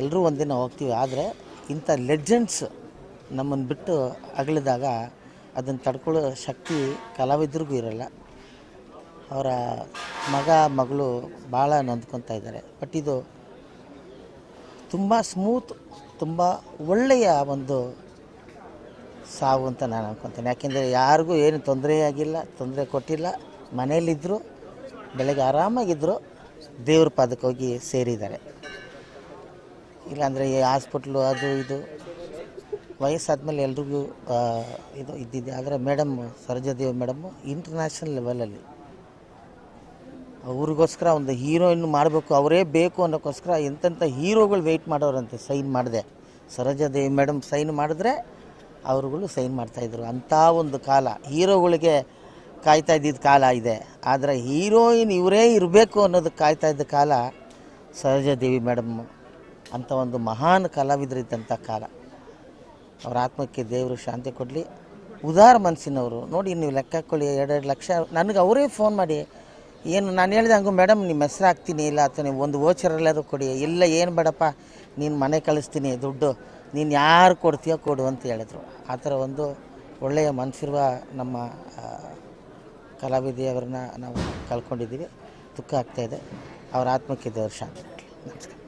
ಎಲ್ಲರೂ ಒಂದಿನ ಹೋಗ್ತೀವಿ, ಆದರೆ ಇಂಥ ಲೆಜೆಂಡ್ಸ್ ನಮ್ಮನ್ನು ಬಿಟ್ಟು ಅಗಲಿದಾಗ ಅದನ್ನು ತಡ್ಕೊಳ್ಳೋ ಶಕ್ತಿ ಕಲಾವಿದ್ರಿಗೂ ಇರಲ್ಲ. ಅವರ ಮಗ, ಮಗಳು ಭಾಳ ನೊಂದ್ಕೊತಾ ಇದ್ದಾರೆ. ಬಟ್ ಇದು ತುಂಬ ಸ್ಮೂತ್ ತುಂಬ ಒಳ್ಳೆಯ ಒಂದು ಸಾವು ಅಂತ ನಾನು ಅನ್ಕೊತೀನಿ. ಯಾಕೆಂದರೆ ಯಾರಿಗೂ ಏನು ತೊಂದರೆ ಆಗಿಲ್ಲ, ತೊಂದರೆ ಕೊಟ್ಟಿಲ್ಲ. ಮನೆಯಲ್ಲಿದ್ದರು ಬೆಳಗ್ಗೆ ಆರಾಮಾಗಿದ್ದರು ದೇವ್ರ ಪಾದಕ್ಕೆ ಹೋಗಿ ಸೇರಿದ್ದಾರೆ. ಇಲ್ಲಾಂದರೆ ಈ ಹಾಸ್ಪಿಟ್ಲು ಅದು ಇದು. ವಯಸ್ಸಾದ್ಮೇಲೆ ಎಲ್ರಿಗೂ ಇದು ಇದ್ದಿದೆ. ಆದರೆ ಮೇಡಮ್ ಸರೋಜಾದೇವಿ ಮೇಡಮ್ ಇಂಟರ್ನ್ಯಾಷನಲ್ ಲೆವೆಲಲ್ಲಿ ಅವ್ರಿಗೋಸ್ಕರ ಒಂದು ಹೀರೋಯಿನ್ ಮಾಡಬೇಕು, ಅವರೇ ಬೇಕು ಅನ್ನೋಕ್ಕೋಸ್ಕರ ಎಂತೆಂಥ ಹೀರೋಗಳು ವೆಯ್ಟ್ ಮಾಡೋರಂತೆ ಸೈನ್ ಮಾಡಿದೆ. ಸರೋಜಾದೇವಿ ಮೇಡಮ್ ಸೈನ್ ಮಾಡಿದ್ರೆ ಅವ್ರುಗಳು ಸೈನ್ ಮಾಡ್ತಾಯಿದ್ರು ಅಂಥ ಒಂದು ಕಾಲ. ಹೀರೋಗಳಿಗೆ ಕಾಯ್ತಾ ಇದ್ದಿದ್ದ ಕಾಲ ಇದೆ. ಆದರೆ ಹೀರೋಯಿನ್ ಇವರೇ ಇರಬೇಕು ಅನ್ನೋದಕ್ಕೆ ಕಾಯ್ತಾ ಇದ್ದ ಕಾಲ ಸರೋಜಾದೇವಿ ಮೇಡಮ್ ಅಂಥ ಒಂದು ಮಹಾನ್ ಕಲಾವಿದರಿದ್ದಂಥ ಕಾಲ. ಅವರ ಆತ್ಮಕ್ಕೆ ದೇವರು ಶಾಂತಿ ಕೊಡಲಿ. ಉದಾರ ಮನಸ್ಸಿನವರು. ನೋಡಿ, ನೀವು ಲೆಕ್ಕ ಹಾಕ್ಕೊಳ್ಳಿ ಎರಡೆರಡು ಲಕ್ಷ. ನನಗೆ ಅವರೇ ಫೋನ್ ಮಾಡಿ, ಏನು ನಾನು ಹೇಳಿದೆ ಹಂಗು ಮೇಡಮ್ ನಿಮ್ಮ ಹೆಸ್ರು ಹಾಕ್ತೀನಿ, ಇಲ್ಲ ಅಥವಾ ನೀವು ಒಂದು ಓಚರಲ್ಲಾದರೂ ಕೊಡಿ. ಇಲ್ಲ, ಏನು ಬೇಡಪ್ಪ, ನೀನು ಮನೆ ಕಳಿಸ್ತೀನಿ, ದುಡ್ಡು. ನೀನು ಯಾರು ಕೊಡ್ತೀಯೋ ಕೊಡು, ಅಂತ ಹೇಳಿದ್ರು. ಆ ಥರ ಒಂದು ಒಳ್ಳೆಯ ಮನಸ್ಸಿರುವ ನಮ್ಮ ಕಲಾವಿದೆಯವ್ರನ್ನ ನಾವು ಕಳ್ಕೊಂಡಿದ್ದೀವಿ. ದುಃಖ ಆಗ್ತಾಯಿದೆ ಅವರ ಆತ್ಮಕ್ಕೆ ದೇವರು ಶಾಂತಿ ನಮಸ್ಕಾರ.